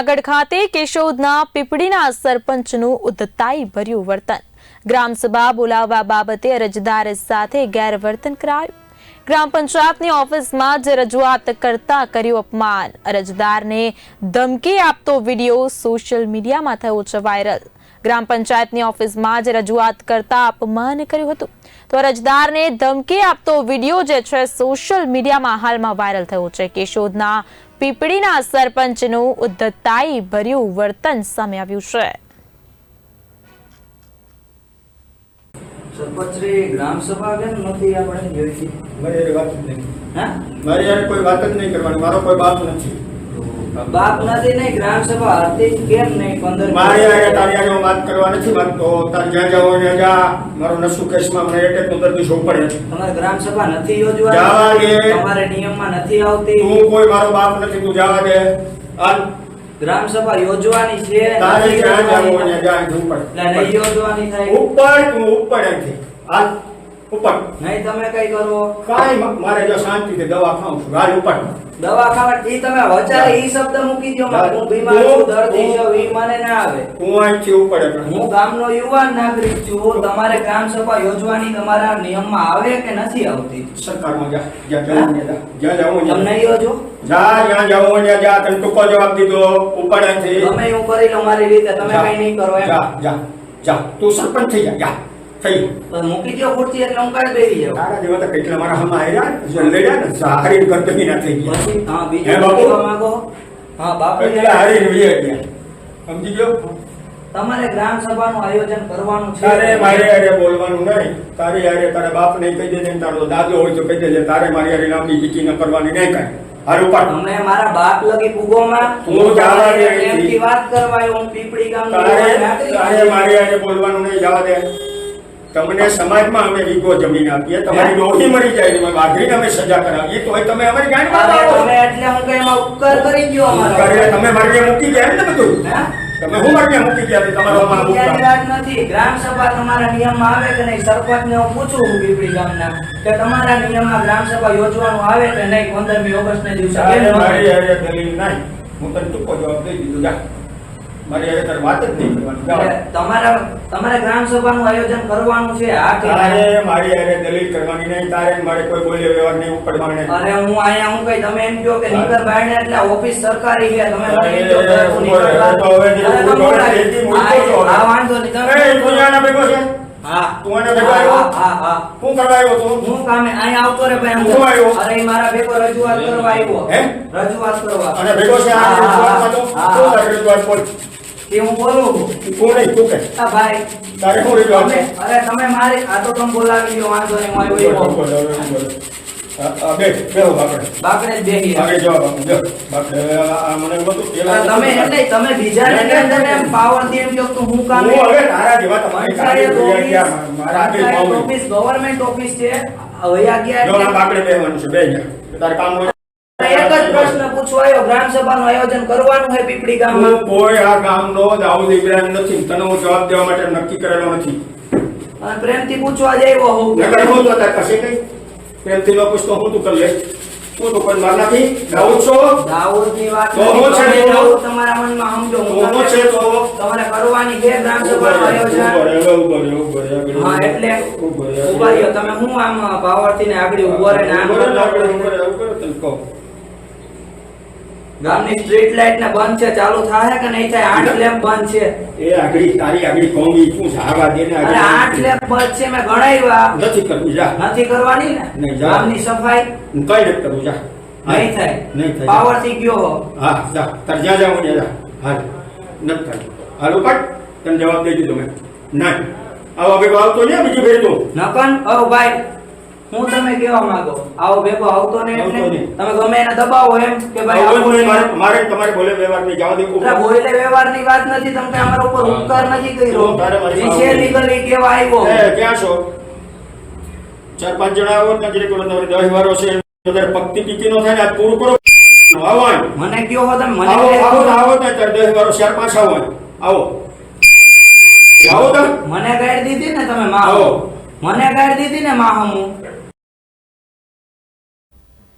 આગળ ખાતે કેશોદના પીપળીના સરપંચનું ઉદ્ધતાઈ ભર્યું વર્તન ગ્રામસભા બોલાવવા બાબતે અરજદાર સાથે ગેરવર્તન કરાયું. ગ્રામ પંચાયતની ઓફિસમાં જ રજૂઆત કરતા કર્યું અપમાન. અરજદારને ધમકી આપતો વીડિયો સોશિયલ મીડિયામાં થયો છે વાયરલ. ગ્રામ પંચાયતની ઓફિસમાં જ રજૂઆત કરતા અપમાન કર્યું હતું. તો અરજદારને ધમકી આપતો વીડિયો જે છે સોશિયલ મીડિયામાં હાલમાં વાયરલ થયો છે. કેશોદના પીપળીના સરપંચનું ઉદ્ધતાઈ ભર્યું વર્તન સામે આવ્યું છે. સરપંચશ્રી ગ્રામ સભા કેમ નથી આપણે જોઈતી મારી વાત જ નહીં. હા? મારી કોઈ વાત જ નહીં કરવાની. મારો કોઈ બાપ નથી. બાપ નથી નહીં ગ્રામ સભા હતી કેમ નહીં પંદર મારી હારે તારી હારે વાત કરવા નથી માંગતો. તાર જ્યાં જાઓ ત્યાં જા મારો નસુ કેસમાં મને એક પંદર દિવસ પડે તમારે ગ્રામ સભા નથી જવા તમારે નિયમમાં નથી આવતી? તું કોઈ મારો બાપ નથી તું જવા દે. ગ્રામ સભા યોજવાની છે તારે જ્યાં જાવું ત્યાં જા ઉપર નહીં યોજવાની થાય? ઉપર તું ઉપર ઉપર નહીં તમે કઈ કરો કાંઈ મારે જો શાંતિથી દવા ખાઉં છું ગાડી ઉપર દવા ખાવા એ તમે વચારે ઈ શબ્દ મૂકી દો હું બીમાર છું દર્દી છું ઈ મને ના આવે હું અહીંથી ઉપર હું ગામનો યુવાન નાગરિક છું તમારે ગ્રામ સભા યોજવાની તમારા નિયમમાં આવે કે નથી આવતી સરકારમાં જા જા જવું ને જા જવું જાવું તમને યોજો જા જ્યાં જવું ને જા તને ટૂંકો જવાબ દીધો ઉપરથી તમે હું કરી લો મારી રીતે તમે કઈ નહીં કરો એમ જા જા જા તું સરપંચ થઈ જા જા થઈ. તો મૂકી દો ખુરશી એટલે હું કાઢી બેસી જાઉં. તારા જેવા તો કેટલા મારા હમ આવ્યા જો લડ્યા ને સાહરી ગરદની ના થઈ ગયા. હા બીજું બાપુ? માંગો? હા બાપુ એટલે હારી વીએ ગયા. સમજી ગયો? તમારે ગ્રામ સભાનું આયોજન કરવાનું છે. તારે મારે હારે બોલવાનું નહીં. તારી હારે તારા બાપ ને કહી દેજે તારો દાદો હોય તો કહી દેજે. તારે મારી હારે લાંબી જીકી ન કરવાની નહીં કાંઈ. હારું પણ તમને મારા બાપ લગી ભૂગોમાં હું જવા દે તમારે અહીંથી. વાત કરવા હું પીપળી ગામ તારે તારે મારી હારે બોલવાનું નહીં જવા દે. તમને સમાજમાં અમે વીગો જમીન આપીએ તમારી ડોહી મળી જાય તમે વાઘરીને અમે સજા કરાવીએ તો તમે અમારી ગાંઠમાં આવો તમે એટલે હું કઈ એમાં ઉપકાર કરી ગયો અમારો. તમે મારી મૂકી ગયા ને બધું? તમે હું મારી મૂકી ગયા તે તમારો અમારો ઉપકાર. વાત નથી ગ્રામ સભા તમારા નિયમમાં આવે કે નહીં? સરપંચને હું પૂછું હું પીપળી ગામના કે તમારા નિયમમાં ગ્રામ સભા યોજવાનું આવે કે નહીં? પંદરમી ઓગસ્ટને દિવસે. મારી આવે? દલીલ નહીં. હું તને ટૂંકો જવાબ દઈ દીધો. જા. મારી હારે વાત જ નહીં કરવાની જા. તમારા ગ્રામ સભાનું આયોજન કરવાનું છે આ તારે મારી હારે દલીલ કરવાની નહીં તારે મારે કોઈ બોલે વ્યવહાર નહીં ઉપડવાનો નહીં અરે હું અહીંયા હું કઈ તમે એમ કહો કે નીકળ બાયણે એટલે ઓફિસ સરકારી છે તમે મને એમ કહો કે અરે, હું ઊભો રહે, નીકળ તો હવે અરે, તું તમે ઊભો રહે, બોલાવી. જેથી મૂકો છો હવે. આ આ વાંધો નહીં તમે એ, તું આના ભેગો છે હા તું આના ભેગો આવ્યો? હા હા હા કરવા આવ્યો તું હું કામે અહીંયા આવતો રે ભાઈ હું આવ્યો? અરે મારા ભેગો રજૂઆત કરવા આવ્યો હે? રજૂઆત કરવા અને ભેગો છે આ હા, હા, રજૂઆતમાં શું રજૂઆત બોલ? હું બોલું છું. તું કે. આ ભાઈ તારે શું રહ્યો અરે તમે મારી આ તો તમે બોલાવી લો વાંધો નહીં હું આવ્યો બોલ, બોલ, બે, બેહો બાપડે. બાપડે બેહી મારે જવાબ જો. બાપડે, આ- આ મને એમ પેલા આ તમે એટલે તમે બીજાને કેમ તમે એમ પાવરથી એમ કહો કે હું કામ હું હવે તારા જેવા તમારી પંચાયત ઓફિસ મારા છે વયા ગયા જો બાપડે બેહવાનું છે, બેહી જા. તારે કામ હોય એક જ પ્રશ્ન પૂછવા ગ્રામ સભાનું આયોજન કરવાનું છે પીપળી ગામમાં? કોઈ આ ગામનો દાઉદ ઇબ્રાહિમ નથી તને હું જવાબ દેવા માટે નક્કી કરેલો નથી. અને પ્રેમથી પૂછવા જ આવ્યો નકર હું તો તાર પાસે કઈ પ્રેમથી ન પૂછતો હું તું કરી લે હું તો કોઈ માર નથી. દાઉદ છો? દાઉદની વાત તો હું છે દાઉદ તમારા મનમાં સમજો હું તો છે તો તમારે કરવાની છે ગ્રામ સભાનું આયોજન. ઊભો રહે, ઊભો રહે, ઊભો રહે, આગળ હા એટલે ઊભો રહ્યો તમે હું આમ પાવરથી ને આગળ ઊભો રહે ને આગળ ઊભો ઊભો કહું. ગામની સ્ટ્રીટ લાઇટ ને બંધ છે ચાલુ થાય કે નહીં થાય? આઠ લેમ્પ બંધ છે. એ આગળી તારી આગળી કોમી શું સારવા દે ને અરે આઠ લેમ્પ બંધ છે મેં ગણાવ્યા. નથી કરવું જા. નથી કરવાની ને? નહીં, જા. ગામની સફાઈ? કઈ નથી કરવું જા. નહીં થાય. નહીં થાય પાવરથી ગયો હા. જા. તાર જ્યાં જાવ ત્યાં જા. હાલ. નથી થાય. હાલો ઉપર તને જવાબ દઈ તમે મેં. ના. આવો ભેગો આવતો નહીં બીજું ભેજો નકન? ઓ ભાઈ. હું તમે કેવા માંગો આવો ભેગો આવતો ને એટલે તમે ગમે એને દબાવો એમ કે ભાઈ આવો આવો જ. મારે મારે તમારે બોલે વ્યવહારની જવા દેવું. એટલે બોલે વ્યવહારની વાત નથી તમને અમારા ઉપર ઉપકાર નથી કર્યો. જે આવવું. લીગલી કેવા આવ્યો? એ, ક્યાં છો? ચાર પાંચ જણા આવો નજરે કરો તમારે દસ વારો છે વધારે પક્તિ ટીકી નો થાય ને આજ પૂરું કરો. આવો મને કયો હો તમે મને આવો આવો આવો ને ચાર દસ વારો ચાર પાંચ આવો આવો. આવો તમે. મને ગાઈડ દીધી ને તમે આવો. માં મને ગાઈડ દીધી ને માં હું